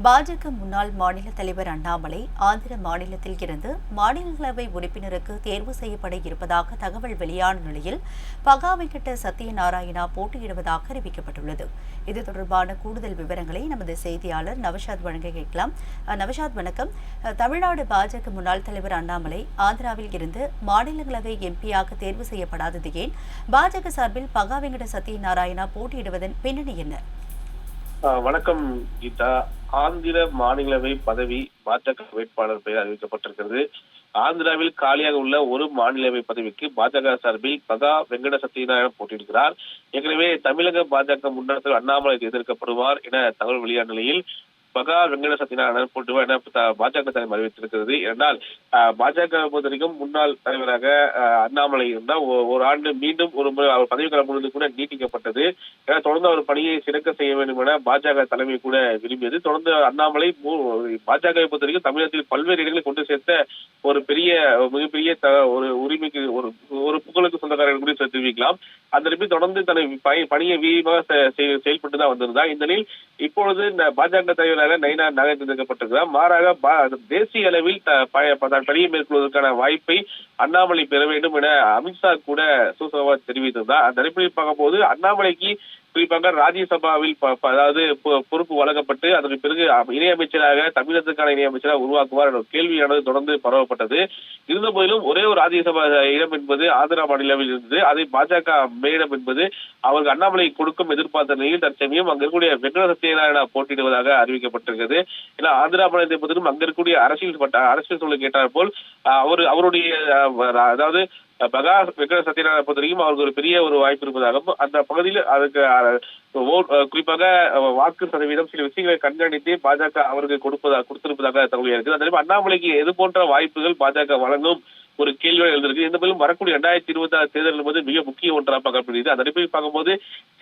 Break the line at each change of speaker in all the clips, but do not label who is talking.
பாஜக முன்னாள் மாநில தலைவர் அண்ணாமலை ஆந்திர மாநிலத்தில் இருந்து மாநிலங்களவை உறுப்பினருக்கு தேர்வு செய்யப்பட இருப்பதாக தகவல் வெளியான நிலையில் பகாவைக்கிட்ட சத்யநாராயணா போட்டியிடுவதாக அறிவிக்கப்பட்டுள்ளது. இது தொடர்பான கூடுதல் விவரங்களை நமது செய்தியாளர் நவஷாத் வழங்க கேட்கலாம். அஹ், நவஷாத் வணக்கம். அஹ், தமிழ்நாடு பாஜக முன்னாள் தலைவர் அண்ணாமலை ஆந்திராவில் இருந்து மாநிலங்களவை எம்பியாக தேர்வு செய்யப்படாதது ஏன்? பாஜக சார்பில் பகா வெங்கட சத்யநாராயணா போட்டியிடுவதன் பின்னணி என்ன?
வணக்கம் கீதா. ஆந்திர மாநிலவை பதவி பாஜக வேட்பாளர் பெயர் அறிவிக்கப்பட்டிருக்கிறது. ஆந்திராவில் காலியாக உள்ள ஒரு மாநிலவை பதவிக்கு பாஜக சார்பில் பிரதா வெங்கட சத்யநாராயணன் போட்டியிடுகிறார். ஏற்கனவே தமிழக பாஜக முன்னாள் அண்ணாமலை எதிர்க்கப்படுவார் என தகவல் வெளியான நிலையில் மகா வெங்கட சத்யநாராயணன் போட்டு என பாஜக தலைவர் அறிவித்திருக்கிறது என்றால் பாஜக பொறுத்தவரைக்கும் முன்னாள் தலைவராக அண்ணாமலை இருந்தால் ஒரு ஆண்டு மீண்டும் ஒரு முறை அவர் பதவிக்காலம் முழுவதும் கூட நீட்டிக்கப்பட்டது. ஏன்னா தொடர்ந்து அவர் பணியை சிறக்க செய்ய வேண்டும் என பாஜக தலைமை கூட விரும்பியது. தொடர்ந்து அண்ணாமலை பாஜகவை பொறுத்தவரைக்கும் தமிழகத்தில் பல்வேறு இடங்களில் கொண்டு சேர்த்த ஒரு பெரிய மிகப்பெரிய த- ஒரு உரிமைக்கு ஒரு ஒரு புகழுக்கு சொந்தக்காரர்கள் கூட தெரிவிக்கலாம். அந்த நிமிடம் தொடர்ந்து தன்னை பணியை வீரியமாக செ- செய்- செயல்பட்டு தான் வந்திருந்தா. இந்த நிலையில் இப்பொழுது இந்த பாஜக தலைவராக நைனா நாகர் தேர்ந்தெடுக்கப்பட்டிருக்கிறார் மாறாக பா- தேசிய அளவில் த- பணியை மேற்கொள்வதற்கான வாய்ப்பை அண்ணாமலை பெற வேண்டும் என அமித்ஷா கூட சூசகமா தெரிவித்திருந்தார் அந்த அடிப்படையில் பார்க்கும்போது அண்ணாமலைக்கு குறிப்பாக ராஜ்யசபாவில் அதாவது பொறுப்பு வழங்கப்பட்டு அதற்கு பிறகு இணையமைச்சராக தமிழகத்துக்கான இணையமைச்சராக உருவாக்குவார் என்ற கேள்வியானது தொடர்ந்து பரவப்பட்டது. இருந்த போதிலும் ஒரே ஒரு ராஜ்யசபா இடம் என்பது ஆந்திரா மாநிலத்தில் இருந்தது. அதை பாஜக மேலிடம் என்பது அவருக்கு அண்ணாமலை கொடுக்கும் எதிர்பார்த்த நிலையில் தற்சமயம் அங்க இருக்கக்கூடிய வெங்கட சத்யநாராயணா போட்டியிடுவதாக அறிவிக்கப்பட்டிருக்கிறது. ஏன்னா ஆந்திரா மாநிலத்தை பொறுத்தவரைக்கும் அங்க இருக்கக்கூடிய அரசியல் பட்ட அரசியல் சூழல் கேட்டார் போல் அவர் அவருடைய அதாவது பகா வெங்கட சத்யநாராயண பொறுத்தவரைக்கும் அவருக்கு ஒரு பெரிய ஒரு வாய்ப்பு இருப்பதாகவும் அந்த பகுதியில் அதுக்கு குறிப்பாக வாக்கு சதவீதம் சில விஷயங்களை கண்காணித்து பாஜக அவருக்கு கொடுப்பதாக கொடுத்திருப்பதாக தகவல் இருக்குது. அதே அண்ணாமலைக்கு எது போன்ற வாய்ப்புகள் பாஜக வழங்கும் ஒரு கேள்வியாக எழுந்திருக்கு. இந்த மேலும் வரக்கூடிய இரண்டாயிரத்தி இருபத்தி ஆறு தேர்தல் என்பது மிக முக்கிய ஒன்றாக பார்க்கப்படுகிறது. அந்த அடிப்படையில் பார்க்கும்போது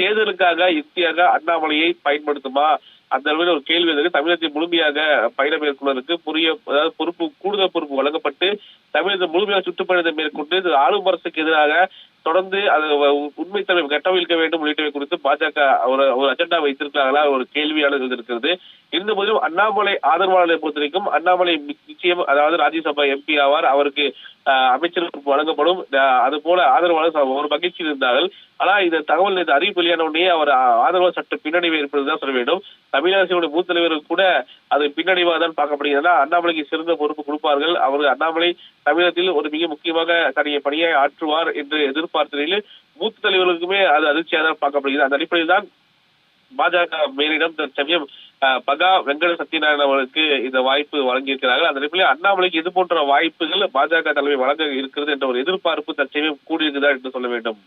தேர்தலுக்காக யுக்தியாக அண்ணாமலையை பயன்படுத்துமா? அந்த அளவில் ஒரு கேள்வி இருக்கு தமிழகத்தில் முழுமையாக பயணம் மேற்கொள்வதற்கு புரிய அதாவது பொறுப்பு கூடுதல் பொறுப்பு வழங்கப்பட்டு தமிழகத்தை முழுமையாக சுற்றுப்பயணத்தை மேற்கொண்டு இது ஆளும் அரசுக்கு எதிராக தொடர்ந்து அது உண்மைத்தன்மை கட்டமைக்க வேண்டும் உள்ளிட்டவை குறித்து பாஜக ஒரு ஒரு அஜெண்டா வைத்திருக்கிறார்களா ஒரு கேள்வியானது இருக்கிறது இருந்த போதிலும் அண்ணாமலை ஆதரவாளர்களை பொறுத்த வரைக்கும் அண்ணாமலை நிச்சயம் அதாவது ராஜ்யசபா எம்பி ஆவார். அவருக்கு ஆஹ், அமைச்சர் வழங்கப்படும். அது போல ஆதரவாளர் ஒரு மகிழ்ச்சி இருந்தார்கள். ஆனால் இந்த தகவல் இந்த அறிவிப்பு வெளியான உடனே அவர் ஆ- ஆதரவாளர் பின்னணி பின்னடைவு இருப்பதுதான் சொல்ல வேண்டும். தமிழக மூத்த தலைவர்கள் கூட அது பின்னடைவாக தான் பார்க்கப்படுகிறது? அண்ணாமலைக்கு சிறந்த பொறுப்பு கொடுப்பார்கள். அவர் அண்ணாமலை தமிழகத்தில் ஒரு மிக முக்கியமாக தன்னுடைய பணியை ஆற்றுவார் என்று எதிர்பார்த்த நிலையில் மூத்த தலைவர்களுக்குமே அது அதிர்ச்சியாக தான் பார்க்கப்படுகிறது. அந்த அடிப்படையில் தான் பாஜக மேலிடம் தற்சமயம் அஹ், பகா வெங்கட சத்யநாராயணன் அவர்களுக்கு இந்த வாய்ப்பு வழங்கியிருக்கிறார்கள். அந்த அடிப்படையில் அண்ணாமலைக்கு இது போன்ற வாய்ப்புகள் பாஜக தலைமை வழங்க இருக்கிறது என்ற ஒரு எதிர்பார்ப்பு தற்சமயம் கூடியிருக்குதா என்று சொல்ல வேண்டும்.